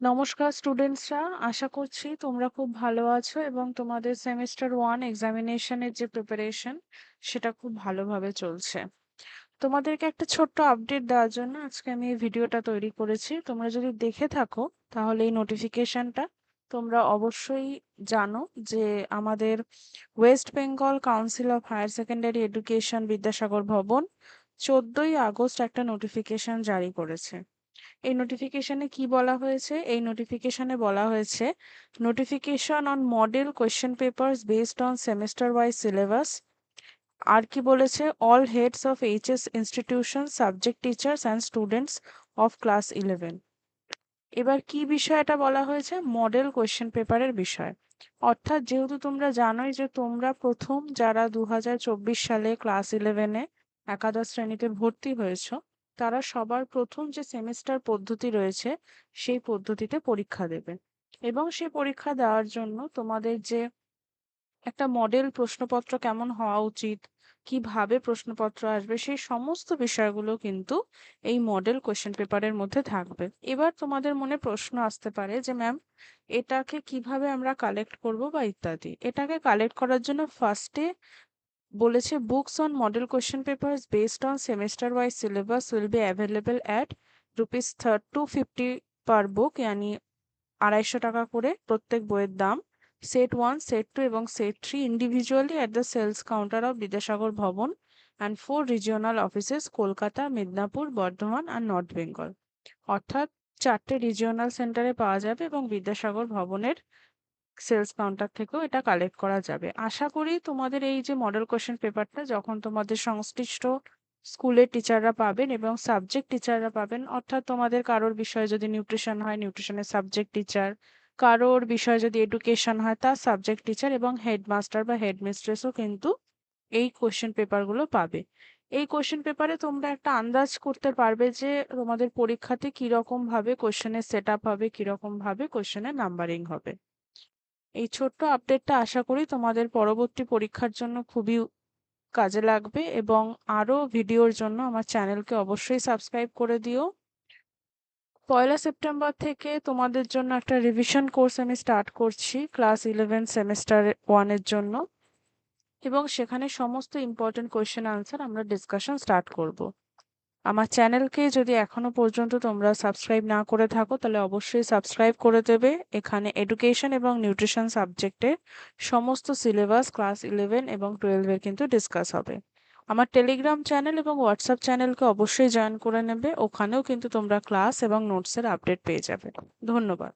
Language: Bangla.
নমস্কার স্টুডেন্টসরা, আশা করছি তোমরা খুব ভালো আছো এবং তোমাদের সেমিস্টার ওয়ান এক্সামিনেশনের যে প্রিপারেশন, সেটা খুব ভালোভাবে চলছে। তোমাদেরকে একটা ছোট্ট আপডেট দেওয়ার জন্য আজকে আমি এই ভিডিওটা তৈরি করেছি। তোমরা যদি দেখে থাকো, তাহলে এই নোটিফিকেশনটা তোমরা অবশ্যই জানো যে আমাদের West Bengal council of higher secondary education Vidyasagar Bhavan চোদ্দই আগস্ট একটা নোটিফিকেশন জারি করেছে। এই নোটিফিকেশনে কি বলা হয়েছে? এই নোটিফিকেশনে বলা হয়েছে notification on model question papers based on semester wise syllabus আর কি বলেছে? All heads of HS institution subject teachers and students of class eleven এবার কি বিষয়টা বলা হয়েছে? মডেল কোয়েশ্চেন পেপারের বিষয়। অর্থাৎ যেহেতু তোমরা জানোই যে তোমরা প্রথম যারা দু হাজার চব্বিশ সালে ক্লাস ইলেভেনে একাদশ শ্রেণীতে ভর্তি হয়েছো তারা সবার প্রথম যে সেমেস্টার পদ্ধতি রয়েছে, সেই পদ্ধতিতে পরীক্ষা দেবে। এবং সেই পরীক্ষা দেওয়ার জন্য তোমাদের যে একটা মডেল প্রশ্নপত্র কেমন হওয়া উচিত, কীভাবে প্রশ্নপত্র আসবে, সেই সমস্ত বিষয়গুলো কিন্তু এই মডেল কোয়েশ্চেন পেপারের মধ্যে থাকবে। এবার তোমাদের মনে প্রশ্ন আসতে পারে যে, ম্যাম, এটাকে কীভাবে আমরা কালেক্ট করব বা ইত্যাদি? এটাকে কালেক্ট করার জন্য ফার্স্টে বলেছে books on model question papers based on semester wise syllabus will be available at rupees two fifty per book ইয়ানি আড়াইশো টাকা করে প্রত্যেক বইয়ের দাম। সেট ওয়ান সেট টু এবং set three individually at the sales counter of Vidyasagar Bhavan and four regional offices Kolkata, Medinipur, Bardhaman R north Bengal অর্থাৎ চারটে রিজিওনাল সেন্টারে পাওয়া যাবে এবং বিদ্যাসাগর ভবনের সেলস কাউন্টার থেকেও এটা কালেক্ট করা যাবে। আশা করি তোমাদের এই যে মডেল কোশ্চেন পেপারটা যখন তোমাদের সংশ্লিষ্ট স্কুলের টিচাররা পাবেন এবং সাবজেক্ট টিচাররা পাবেন, অর্থাৎ তোমাদের কারোর বিষয়ে যদি নিউট্রিশন হয় নিউট্রিশনের সাবজেক্ট টিচার কারোর বিষয়ে যদি এডুকেশন হয়, তার সাবজেক্ট টিচার এবং হেডমাস্টার বা হেডমিস্ট্রেসও কিন্তু এই কোশ্চেন পেপারগুলো পাবে। এই কোশ্চেন পেপারে তোমরা একটা আন্দাজ করতে পারবে যে তোমাদের পরীক্ষাতে কীরকম ভাবে সেট আপ হবে, কীরকম ভাবে কোশ্চেনের নাম্বারিং হবে। এই ছোট্ট আপডেটটা আশা করি তোমাদের পরবর্তী পরীক্ষার জন্য খুবই কাজে লাগবে এবং আরও ভিডিওর জন্য আমার চ্যানেলকে অবশ্যই সাবস্ক্রাইব করে দিও। পয়লা সেপ্টেম্বর থেকে তোমাদের জন্য একটা রিভিশন কোর্স আমি স্টার্ট করছি ক্লাস ইলেভেন সেমেস্টার ওয়ানের জন্য এবং সেখানে সমস্ত ইম্পর্টেন্ট কোয়েশ্চেন আনসার আমরা ডিসকাশন স্টার্ট করব। আমার চ্যানেলকে যদি এখনও পর্যন্ত তোমরা সাবস্ক্রাইব না করে থাকো, তাহলে অবশ্যই সাবস্ক্রাইব করে দেবে। এখানে এডুকেশন এবং নিউট্রিশন সাবজেক্টের সমস্ত সিলেবাস ক্লাস ইলেভেন এবং টুয়েলভের কিন্তু ডিসকাস হবে। আমার টেলিগ্রাম চ্যানেল এবং হোয়াটসঅ্যাপ চ্যানেলকে অবশ্যই জয়েন করে নেবে। ওখানেও কিন্তু তোমরা ক্লাস এবং নোটসের আপডেট পেয়ে যাবে। ধন্যবাদ।